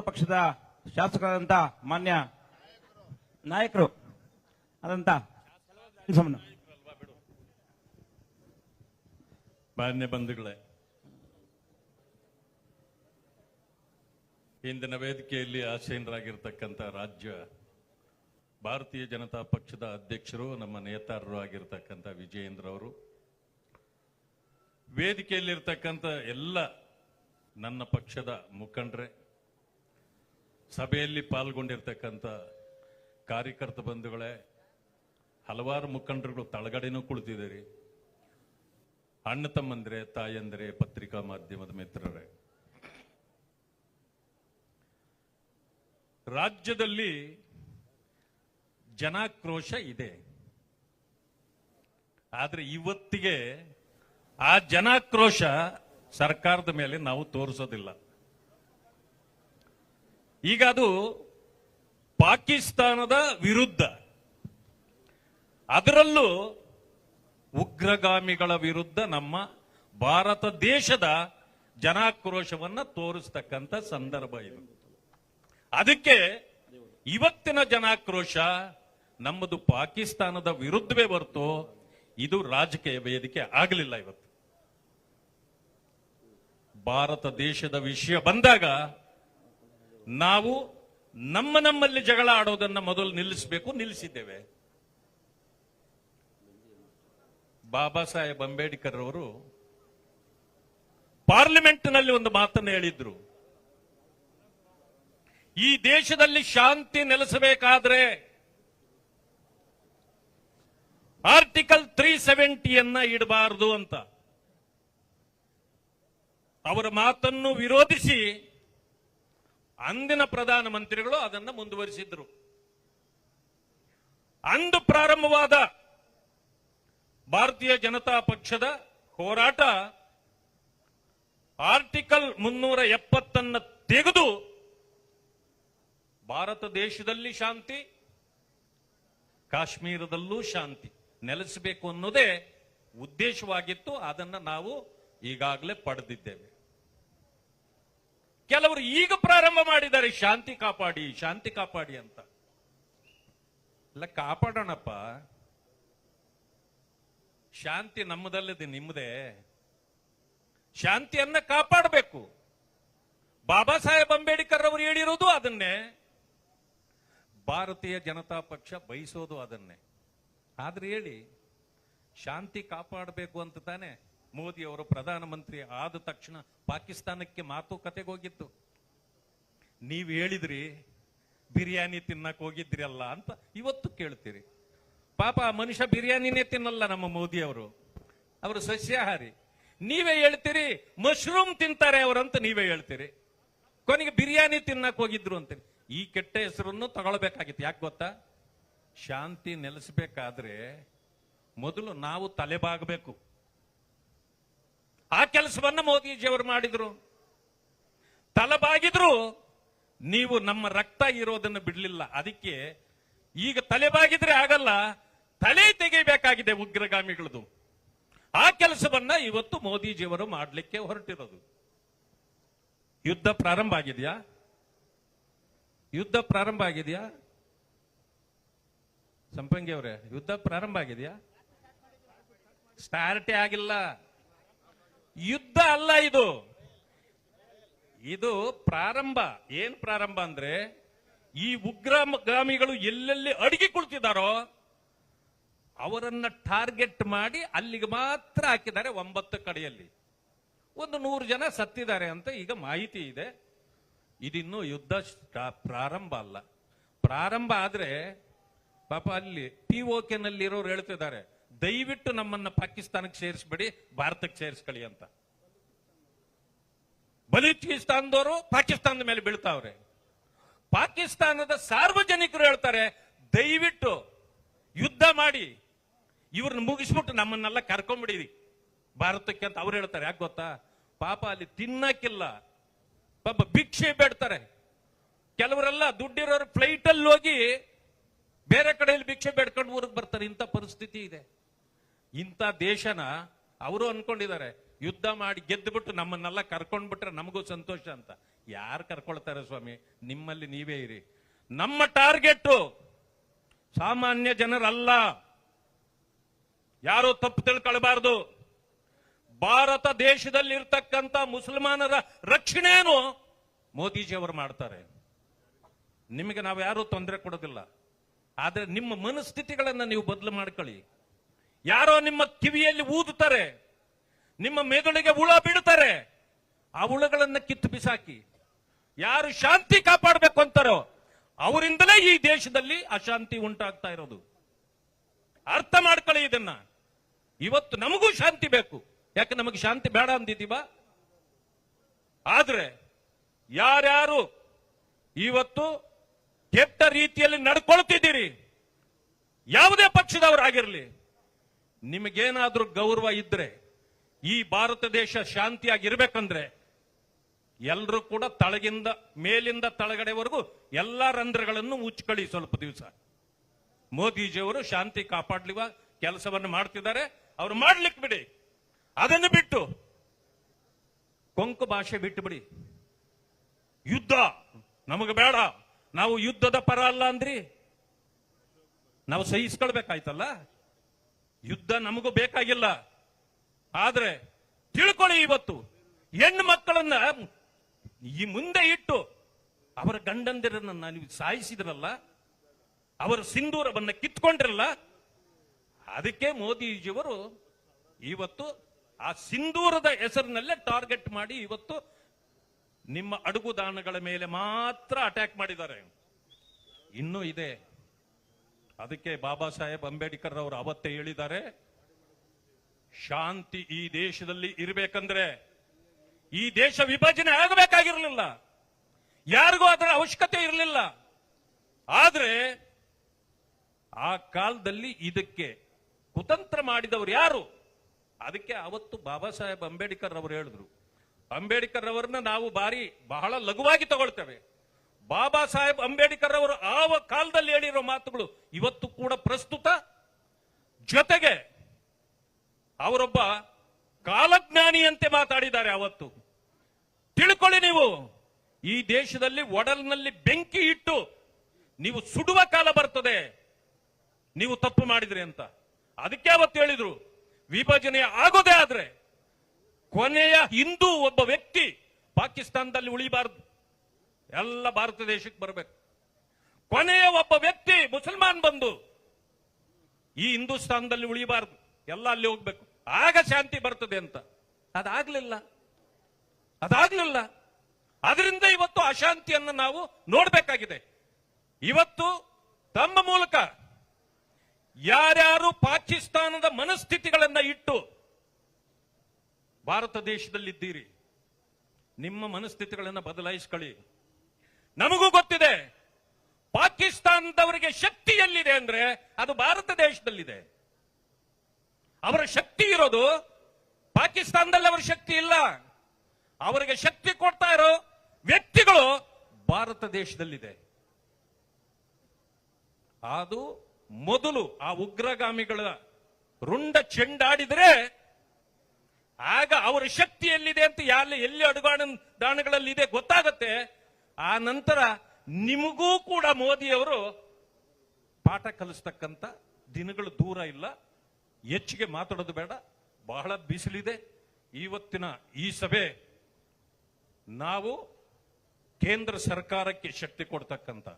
ಪಕ್ಷದ ಶಾಸಕರಾದಂತ ಮಾನ್ಯ ನಾಯಕರು ಆದಂತ ಮಾನ್ಯ ಬಂಧುಗಳೇ, ಇಂದಿನ ವೇದಿಕೆಯಲ್ಲಿ ಆಸೀನರಾಗಿರ್ತಕ್ಕಂಥ ರಾಜ್ಯ, ಭಾರತೀಯ ಜನತಾ ಪಕ್ಷದ ಅಧ್ಯಕ್ಷರು, ನಮ್ಮ ನೇತಾರರು ಆಗಿರ್ತಕ್ಕಂಥ ವಿಜಯೇಂದ್ರ ಅವರು, ವೇದಿಕೆಯಲ್ಲಿರ್ತಕ್ಕಂಥ ಎಲ್ಲ ನನ್ನ ಪಕ್ಷದ ಮುಖಂಡರೇ ಸಭೆಯಲ್ಲಿ ಪಾಲ್ಗೊಂಡಿರ್ತಕ್ಕಂಥ ಕಾರ್ಯಕರ್ತ ಬಂಧುಗಳೇ, ಹಲವಾರು ಮುಖಂಡರುಗಳು ತಳಗಡೆನೂ ಕುಳಿತಿದ್ದೀರಿ. ಅಣ್ಣ ತಮ್ಮಂದ್ರೆ, ತಾಯಂದ್ರೆ, ಪತ್ರಿಕಾ ಮಾಧ್ಯಮದ ಮಿತ್ರರೇ. ರಾಜ್ಯದಲ್ಲಿ ಜನಾಕ್ರೋಶ ಇದೆ. ಆದ್ರೆ ಇವತ್ತಿಗೆ ಆ ಜನಾಕ್ರೋಶ ಸರ್ಕಾರದ ಮೇಲೆ ನಾವು ತೋರಿಸೋದಿಲ್ಲ. ಈಗ ಅದು ಪಾಕಿಸ್ತಾನದ ವಿರುದ್ಧ. ಅದರಲ್ಲೂ ಉಗ್ರಗಾಮಿಗಳ ವಿರುದ್ಧ ನಮ್ಮ ಭಾರತ ದೇಶದ ಜನಾಕ್ರೋಶವನ್ನ ತೋರಿಸ್ತಕ್ಕಂಥ ಸಂದರ್ಭ ಇದು. ಅದಕ್ಕೆ ಇವತ್ತಿನ ಜನಾಕ್ರೋಶ ನಮ್ಮದು ಪಾಕಿಸ್ತಾನದ ವಿರುದ್ಧವೇ ಬರ್ತು ಇದು ರಾಜಕೀಯ ವೇದಿಕೆ ಆಗಲಿಲ್ಲ ಇವತ್ತು. ಭಾರತ ದೇಶದ ವಿಷಯ ಬಂದಾಗ ನಾವು ನಮ್ಮ ನಮ್ಮಲ್ಲಿ ಜಗಳ ಆಡೋದನ್ನ ಮೊದಲು ನಿಲ್ಲಿಸಬೇಕು, ನಿಲ್ಲಿಸಿದ್ದೇವೆ. ಬಾಬಾ ಸಾಹೇಬ್ ಅಂಬೇಡ್ಕರ್ ಅವರು ಪಾರ್ಲಿಮೆಂಟ್ನಲ್ಲಿ ಒಂದು ಮಾತನ್ನು ಹೇಳಿದ್ರು. ಈ ದೇಶದಲ್ಲಿ ಶಾಂತಿ ನೆಲೆಸಬೇಕಾದ್ರೆ ಆರ್ಟಿಕಲ್ ತ್ರೀ ಸೆವೆಂಟಿಯನ್ನ ಇಡಬಾರದು ಅಂತ. ಅವರ ಮಾತನ್ನು ವಿರೋಧಿಸಿ ಅಂದಿನ ಪ್ರಧಾನ ಮಂತ್ರಿಗಳು ಅದನ್ನ ಮುಂದುವರಿಸಿದ್ರು. ಅಂದು ಪ್ರಾರಂಭವಾದ ಭಾರತೀಯ ಜನತಾ ಪಕ್ಷದ ಹೋರಾಟ ಆರ್ಟಿಕಲ್ ಮುನ್ನೂರ ಎಪ್ಪತ್ತನ್ನ ತೆಗೆದು ಭಾರತ ದೇಶದಲ್ಲಿ ಶಾಂತಿ, ಕಾಶ್ಮೀರದಲ್ಲೂ ಶಾಂತಿ ನೆಲೆಸಬೇಕು ಅನ್ನೋದೇ ಉದ್ದೇಶವಾಗಿತ್ತು. ಅದನ್ನ ನಾವು ಈಗಾಗಲೇ ಪಡೆದಿದ್ದೇವೆ. ಕೆಲವರು ಈಗ ಪ್ರಾರಂಭ ಮಾಡಿದ್ದಾರೆ, ಶಾಂತಿ ಕಾಪಾಡಿ ಶಾಂತಿ ಕಾಪಾಡಿ ಅಂತ. ಇಲ್ಲ, ಕಾಪಾಡೋಣಪ್ಪ. ಶಾಂತಿ ನಮ್ಮದಲ್ಲದೆ ನಿಮ್ಮದೇ. ಶಾಂತಿಯನ್ನ ಕಾಪಾಡಬೇಕು. ಬಾಬಾ ಸಾಹೇಬ್ ಅಂಬೇಡ್ಕರ್ ಅವರು ಹೇಳಿರೋದು ಅದನ್ನೇ. ಭಾರತೀಯ ಜನತಾ ಪಕ್ಷ ಬಯಸೋದು ಅದನ್ನೇ. ಆದ್ರೆ ಹೇಳಿ, ಶಾಂತಿ ಕಾಪಾಡಬೇಕು ಅಂತ ತಾನೆ ಮೋದಿ ಅವರು ಪ್ರಧಾನಮಂತ್ರಿ ಆದ ತಕ್ಷಣ ಪಾಕಿಸ್ತಾನಕ್ಕೆ ಮಾತುಕತೆಗೆ ಹೋಗಿತ್ತು ನೀವು ಹೇಳಿದ್ರಿ, ಬಿರಿಯಾನಿ ತಿನ್ನಕ್ಕೆ ಹೋಗಿದ್ರಲ್ಲ ಅಂತ ಇವತ್ತು ಕೇಳ್ತೀರಿ. ಪಾಪ ಆ ಮನುಷ್ಯ ಬಿರಿಯಾನಿನೇ ತಿನ್ನಲ್ಲ ನಮ್ಮ ಮೋದಿ ಅವರು ಅವರು ಸಸ್ಯಾಹಾರಿ. ನೀವೇ ಹೇಳ್ತೀರಿ, ಮಶ್ರೂಮ್ ತಿಂತಾರೆ ಅವರಂತ ನೀವೇ ಹೇಳ್ತೀರಿ. ಕೊನೆಗೆ ಬಿರಿಯಾನಿ ತಿನ್ನಕ್ಕೆ ಹೋಗಿದ್ರು ಅಂತ. ಈ ಕೆಟ್ಟ ಹೆಸರನ್ನು ತಗೊಳ್ಬೇಕಾಗಿತ್ತು. ಯಾಕೆ ಗೊತ್ತಾ? ಶಾಂತಿ ನೆಲೆಸಬೇಕಾದ್ರೆ ಮೊದಲು ನಾವು ತಲೆಬಾಗಬೇಕು. ಆ ಕೆಲಸವನ್ನ ಮೋದಿಜಿಯವರು ಮಾಡಿದ್ರು. ತಲೆಬಾಗಿದ್ರು. ನೀವು ನಮ್ಮ ರಕ್ತ ಇರೋದನ್ನು ಬಿಡ್ಲಿಲ್ಲ. ಅದಕ್ಕೆ ಈಗ ತಲೆಬಾಗಿದ್ರೆ ಆಗಲ್ಲ. ತಲೆ ತೆಗೆಯಬೇಕಾಗಿದೆ ಉಗ್ರಗಾಮಿಗಳದು. ಆ ಕೆಲಸವನ್ನ ಇವತ್ತು ಮೋದಿಜಿಯವರು ಮಾಡಲಿಕ್ಕೆ ಹೊರಟಿರೋದು. ಯುದ್ಧ ಪ್ರಾರಂಭ ಆಗಿದೆಯಾ? ಯುದ್ಧ ಪ್ರಾರಂಭ ಆಗಿದೆಯಾ? ಸಂಪಂಗಿ ಅವರೇ, ಯುದ್ಧ ಪ್ರಾರಂಭ ಆಗಿದೆಯಾ? ಸ್ಟಾರ್ಟೇ ಆಗಿಲ್ಲ. ಯುದ್ಧ ಅಲ್ಲ ಇದು. ಇದು ಪ್ರಾರಂಭ. ಏನ್ ಪ್ರಾರಂಭ ಅಂದ್ರೆ ಈ ಉಗ್ರಗಾಮಿಗಳು ಎಲ್ಲೆಲ್ಲಿ ಅಡಿಗೆ ಕುಳಿತಿದ್ದಾರೋ ಅವರನ್ನ ಟಾರ್ಗೆಟ್ ಮಾಡಿ ಅಲ್ಲಿಗೆ ಮಾತ್ರ ಹಾಕಿದ್ದಾರೆ ಒಂಬತ್ತು ಕಡೆಯಲ್ಲಿ. ಒಂದು ನೂರು ಜನ ಸತ್ತಿದ್ದಾರೆ ಅಂತ ಈಗ ಮಾಹಿತಿ ಇದೆ. ಇದಿನ್ನು ಯುದ್ಧ ಪ್ರಾರಂಭ ಅಲ್ಲ. ಪ್ರಾರಂಭ ಆದ್ರೆ ಪಾಪ ಅಲ್ಲಿ ಪಿ ನಲ್ಲಿರೋರು ಹೇಳ್ತಿದ್ದಾರೆ. ದಯವಿಟ್ಟು ನಮ್ಮನ್ನ ಪಾಕಿಸ್ತಾನಕ್ಕೆ ಸೇರಿಸ್ಬೇಡಿ, ಭಾರತಕ್ಕೆ ಸೇರಿಸ್ಕೊಳ್ಳಿ ಅಂತ. ಬಲೂಚಿಸ್ತಾನದವರು ಪಾಕಿಸ್ತಾನದ ಮೇಲೆ ಬೀಳ್ತಾವ್ರೆ. ಪಾಕಿಸ್ತಾನದ ಸಾರ್ವಜನಿಕರು ಹೇಳ್ತಾರೆ, ದಯವಿಟ್ಟು ಯುದ್ಧ ಮಾಡಿ, ಇವ್ರನ್ನ ಮುಗಿಸ್ಬಿಟ್ಟು ನಮ್ಮನ್ನೆಲ್ಲ ಕರ್ಕೊಂಡ್ಬಿಡಿರಿ. ಭಾರತಕ್ಕೆ ಅಂತ ಅವ್ರು ಹೇಳ್ತಾರೆ, ಯಾಕೆ ಗೊತ್ತಾ? ಪಾಪ ಅಲ್ಲಿ ತಿನ್ನಕ್ಕಿಲ್ಲ. ಪಾಪ ಭಿಕ್ಷೆ ಬೇಡ್ತಾರೆ. ಕೆಲವರೆಲ್ಲ ದುಡ್ಡಿರೋರು ಫ್ಲೈಟ್ ಅಲ್ಲಿ ಹೋಗಿ ಬೇರೆ ಕಡೆಯಲ್ಲಿ ಭಿಕ್ಷೆ ಬೇಡ್ಕೊಂಡು ಊರಿಗೆ ಬರ್ತಾರೆ, ಇಂಥ ಪರಿಸ್ಥಿತಿ ಇದೆ. ಇಂಥ ದೇಶನ ಅವರು ಅನ್ಕೊಂಡಿದ್ದಾರೆ. ಯುದ್ಧ ಮಾಡಿ ಗೆದ್ದುಬಿಟ್ಟು ನಮ್ಮನ್ನೆಲ್ಲ ಕರ್ಕೊಂಡ್ಬಿಟ್ರೆ ನಮಗೂ ಸಂತೋಷ ಅಂತ. ಯಾರು ಕರ್ಕೊಳ್ತಾರೆ ಸ್ವಾಮಿ? ನಿಮ್ಮಲ್ಲಿ ನೀವೇ ಇರಿ. ನಮ್ಮ ಟಾರ್ಗೆಟ್ ಸಾಮಾನ್ಯ ಜನರಲ್ಲ. ಯಾರು ತಪ್ಪು ತಿಳ್ಕೊಳ್ಬಾರ್ದು. ಭಾರತ ದೇಶದಲ್ಲಿ ಇರ್ತಕ್ಕಂಥ ಮುಸಲ್ಮಾನರ ರಕ್ಷಣೆಯನ್ನು ಮೋದಿಜಿ ಅವರು ಮಾಡ್ತಾರೆ. ನಿಮಗೆ ನಾವು ಯಾರೂ ತೊಂದರೆ ಕೊಡೋದಿಲ್ಲ. ಆದರೆ ನಿಮ್ಮ ಮನಸ್ಥಿತಿಗಳನ್ನು ನೀವು ಬದಲು ಮಾಡ್ಕೊಳ್ಳಿ. ಯಾರೋ ನಿಮ್ಮ ಕಿವಿಯಲ್ಲಿ ಊದುತ್ತಾರೆ, ನಿಮ್ಮ ಮೆದುಳಿಗೆ ಹುಳ ಬಿಡುತ್ತಾರೆ ಆ ಹುಳಗಳನ್ನ ಕಿತ್ತು ಬಿಸಾಕಿ. ಯಾರು ಶಾಂತಿ ಕಾಪಾಡಬೇಕು ಅಂತಾರೋ, ಅವರಿಂದಲೇ ಈ ದೇಶದಲ್ಲಿ ಅಶಾಂತಿ ಉಂಟಾಗ್ತಾ ಇರೋದು. ಅರ್ಥ ಮಾಡ್ಕೊಳ್ಳಿ ಇದನ್ನ. ಇವತ್ತು ನಮಗೂ ಶಾಂತಿ ಬೇಕು. ಯಾಕೆ ನಮಗೆ ಶಾಂತಿ ಬೇಡ ಅಂದಿದ್ದೀವ? ಆದ್ರೆ, ಯಾರ್ಯಾರು ಇವತ್ತು ಕೆಟ್ಟ ರೀತಿಯಲ್ಲಿ ನಡ್ಕೊಳ್ತಿದ್ದೀರಿ, ಯಾವುದೇ ಪಕ್ಷದವರಾಗಿರ್ಲಿ ನಿಮಗೇನಾದ್ರೂ ಗೌರವ ಇದ್ರೆ, ಈ ಭಾರತ ದೇಶ ಶಾಂತಿಯಾಗಿರ್ಬೇಕಂದ್ರೆ ಎಲ್ಲರೂ ಕೂಡ ತಳಗಿಂದ, ಮೇಲಿಂದ ತಳಗಡೆವರೆಗೂ ಎಲ್ಲಾ ರಂಧ್ರಗಳನ್ನು ಮುಚ್ಚಿಕೊಳ್ಳಿ ಸ್ವಲ್ಪ ದಿವಸ. ಮೋದಿಜಿಯವರು ಶಾಂತಿ ಕಾಪಾಡ್ಲಿವ ಕೆಲಸವನ್ನು ಮಾಡ್ತಿದ್ದಾರೆ, ಅವ್ರು ಮಾಡ್ಲಿಕ್ಕೆ ಬಿಡಿ. ಅದನ್ನು ಬಿಟ್ಟು, ಕೊಂಕು ಭಾಷೆ ಬಿಟ್ಟು ಬಿಡಿ. ಯುದ್ಧ ನಮಗೆ ಬೇಡ. ನಾವು ಯುದ್ಧದ ಪರ ಅಲ್ಲ ಅಂದ್ರಿ. ನಾವು ಸಹಿಸ್ಕೊಳ್ಬೇಕಾಯ್ತಲ್ಲ? ಯುದ್ಧ ನಮಗೂ ಬೇಕಾಗಿಲ್ಲ. ಆದ್ರೆ ತಿಳ್ಕೊಳ್ಳಿ ಇವತ್ತು. ಹೆಣ್ಣು ಮಕ್ಕಳನ್ನ ಈ ಮುಂದೆ ಇಟ್ಟು ಅವರ ಗಂಡಂದಿರನ್ನ ನೀವು ಸಾಯಿಸಿದ್ರಲ್ಲ, ಅವರ ಸಿಂಧೂರವನ್ನ ಕಿತ್ಕೊಂಡ್ರಲ್ಲ, ಅದಕ್ಕೆ ಮೋದಿಜಿಯವರು ಇವತ್ತು ಆ ಸಿಂಧೂರದ ಹೆಸರಿನಲ್ಲೇ ಟಾರ್ಗೆಟ್ ಮಾಡಿ ಇವತ್ತು ನಿಮ್ಮ ಅಡುಗುದಾನಗಳ ಮೇಲೆ ಮಾತ್ರ ಅಟ್ಯಾಕ್ ಮಾಡಿದ್ದಾರೆ. ಇನ್ನೂ ಇದೆ. ಅದಕ್ಕೆ ಬಾಬಾ ಸಾಹೇಬ್ ಅಂಬೇಡ್ಕರ್ ಅವರು ಅವತ್ತೇ ಹೇಳಿದ್ದಾರೆ, ಶಾಂತಿ ಈ ದೇಶದಲ್ಲಿ ಇರಬೇಕಂದ್ರೆ ಈ ದೇಶ ವಿಭಜನೆ ಆಗಬೇಕಾಗಿರಲಿಲ್ಲ. ಯಾರಿಗೂ ಅದರ ಅವಶ್ಯಕತೆ ಇರಲಿಲ್ಲ. ಆದ್ರೆ ಆ ಕಾಲದಲ್ಲಿ ಇದಕ್ಕೆ ಕುತಂತ್ರ ಮಾಡಿದವರು ಯಾರು? ಅದಕ್ಕೆ ಅವತ್ತು ಬಾಬಾ ಸಾಹೇಬ್ ಅಂಬೇಡ್ಕರ್ ಅವರು ಹೇಳಿದ್ರು. ಅಂಬೇಡ್ಕರ್ ಅವರನ್ನ ನಾವು ಬಾರಿ ಬಹಳ ಲಘುವಾಗಿ ತಗೊಳ್ತೇವೆ. ಬಾಬಾ ಸಾಹೇಬ್ ಅಂಬೇಡ್ಕರ್ ಅವರು ಆವ ಕಾಲದಲ್ಲಿ ಹೇಳಿರೋ ಮಾತುಗಳು ಇವತ್ತು ಕೂಡ ಪ್ರಸ್ತುತ. ಜೊತೆಗೆ ಅವರೊಬ್ಬ ಕಾಲಜ್ಞಾನಿಯಂತೆ ಮಾತಾಡಿದ್ದಾರೆ ಅವತ್ತು ತಿಳ್ಕೊಳ್ಳಿ ನೀವು, ಈ ದೇಶದಲ್ಲಿ ಒಡಲ್ನಲ್ಲಿ ಬೆಂಕಿ ಇಟ್ಟು ನೀವು ಸುಡುವ ಕಾಲ ಬರ್ತದೆ. ನೀವು ತಪ್ಪು ಮಾಡಿದ್ರಿ ಅಂತ. ಅದಕ್ಕೆ ಅವತ್ತು ಹೇಳಿದ್ರು. ವಿಭಜನೆ ಆಗೋದೇ ಆದ್ರೆ ಕೊನೆಯ ಹಿಂದೂ ಒಬ್ಬ ವ್ಯಕ್ತಿ ಪಾಕಿಸ್ತಾನದಲ್ಲಿ ಉಳಿಬಾರದು. ಎಲ್ಲ ಭಾರತ ದೇಶಕ್ಕೆ ಬರಬೇಕು. ಕೊನೆಯ ಒಬ್ಬ ವ್ಯಕ್ತಿ ಮುಸಲ್ಮಾನ್ ಬಂದು ಈ ಹಿಂದೂಸ್ತಾನದಲ್ಲಿ ಉಳಿಬಾರದು. ಎಲ್ಲ ಅಲ್ಲಿ ಹೋಗ್ಬೇಕು. ಆಗ ಶಾಂತಿ ಬರ್ತದೆ ಅಂತ. ಅದಾಗ್ಲಿಲ್ಲ. ಅದಾಗ್ಲಿಲ್ಲ. ಅದರಿಂದ ಇವತ್ತು ಅಶಾಂತಿಯನ್ನು ನಾವು ನೋಡಬೇಕಾಗಿದೆ. ಇವತ್ತು ತಮ್ಮ ಮೂಲಕ ಯಾರ್ಯಾರು ಪಾಕಿಸ್ತಾನದ ಮನಸ್ಥಿತಿಗಳನ್ನ ಇಟ್ಟು ಭಾರತ ದೇಶದಲ್ಲಿದ್ದೀರಿ. ನಿಮ್ಮ ಮನಸ್ಥಿತಿಗಳನ್ನ ಬದಲಾಯಿಸ್ಕೊಳ್ಳಿ. ನಮಗೂ ಗೊತ್ತಿದೆ. ಪಾಕಿಸ್ತಾನದವರಿಗೆ ಶಕ್ತಿ ಎಲ್ಲಿದೆ ಅಂದ್ರೆ ಅದು ಭಾರತ ದೇಶದಲ್ಲಿದೆ. ಅವರ ಶಕ್ತಿ ಇರೋದು ಪಾಕಿಸ್ತಾನದಲ್ಲಿ ಅವರ ಶಕ್ತಿ ಇಲ್ಲ. ಅವರಿಗೆ ಶಕ್ತಿ ಕೊಡ್ತಾ ಇರೋ ವ್ಯಕ್ತಿಗಳು ಭಾರತ ದೇಶದಲ್ಲಿದೆ. ಅದು ಮೊದಲು ಆ ಉಗ್ರಗಾಮಿಗಳ ರುಂಡ ಚೆಂಡಾಡಿದ್ರೆ ಆಗ ಅವರ ಶಕ್ತಿ ಎಲ್ಲಿದೆ ಅಂತ ಯಾರು ಎಲ್ಲಿ ಅಡುಗಾಣ ದಾಣಗಳಲ್ಲಿ ಇದೆ ಗೊತ್ತಾಗತ್ತೆ. ಆ ನಂತರ ನಿಮಗೂ ಕೂಡ ಮೋದಿಯವರು ಪಾಠ ಕಲಿಸ್ತಕ್ಕಂಥ ದಿನಗಳು ದೂರ ಇಲ್ಲ. ಹೆಚ್ಚಿಗೆ ಮಾತಾಡೋದು ಬೇಡ. ಬಹಳ ಬಿಸಿಲಿದೆ. ಇವತ್ತಿನ ಈ ಸಭೆ ನಾವು ಕೇಂದ್ರ ಸರ್ಕಾರಕ್ಕೆ ಶಕ್ತಿ ಕೊಡ್ತಕ್ಕಂಥ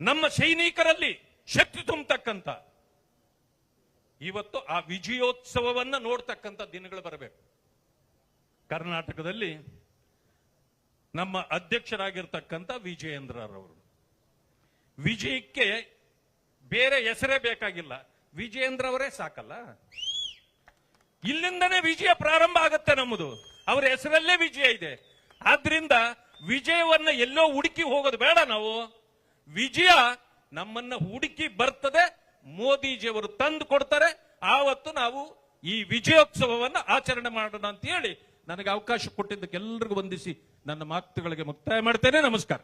ನಮ್ಮ ಸೈನಿಕರಲ್ಲಿ ಶಕ್ತಿ ತುಂಬತಕ್ಕಂಥ ಇವತ್ತು ಆ ವಿಜಯೋತ್ಸವವನ್ನು ನೋಡ್ತಕ್ಕಂಥ ದಿನಗಳು ಬರಬೇಕು. ಕರ್ನಾಟಕದಲ್ಲಿ ನಮ್ಮ ಅಧ್ಯಕ್ಷರಾಗಿರ್ತಕ್ಕಂಥ ವಿಜಯೇಂದ್ರರವರು. ವಿಜಯಕ್ಕೆ ಬೇರೆ ಹೆಸರೇ ಬೇಕಾಗಿಲ್ಲ. ವಿಜಯೇಂದ್ರ ಅವರೇ ಸಾಕಲ್ಲ. ಇಲ್ಲಿಂದನೇ ವಿಜಯ ಪ್ರಾರಂಭ ಆಗುತ್ತೆ ನಮ್ಮದು. ಅವರ ಹೆಸರಲ್ಲೇ ವಿಜಯ ಇದೆ. ಆದ್ರಿಂದ ವಿಜಯವನ್ನ ಎಲ್ಲೋ ಹುಡುಕಿ ಹೋಗೋದು ಬೇಡ ನಾವು. ವಿಜಯ ನಮ್ಮನ್ನ ಹುಡುಕಿ ಬರ್ತದೆ, ಮೋದಿಜಿಯವರು ತಂದು ಕೊಡ್ತಾರೆ. ಆವತ್ತು ನಾವು ಈ ವಿಜಯೋತ್ಸವವನ್ನ ಆಚರಣೆ ಮಾಡೋಣ ಅಂತ ಹೇಳಿ ನನಗೆ ಅವಕಾಶ ಕೊಟ್ಟಿದ್ದಕ್ಕೆ ಎಲ್ರಿಗೂ ವಂದಿಸಿ ನನ್ನ ಮಾತುಗಳಿಗೆ ಮುಕ್ತಾಯ ಮಾಡ್ತೇನೆ. ನಮಸ್ಕಾರ.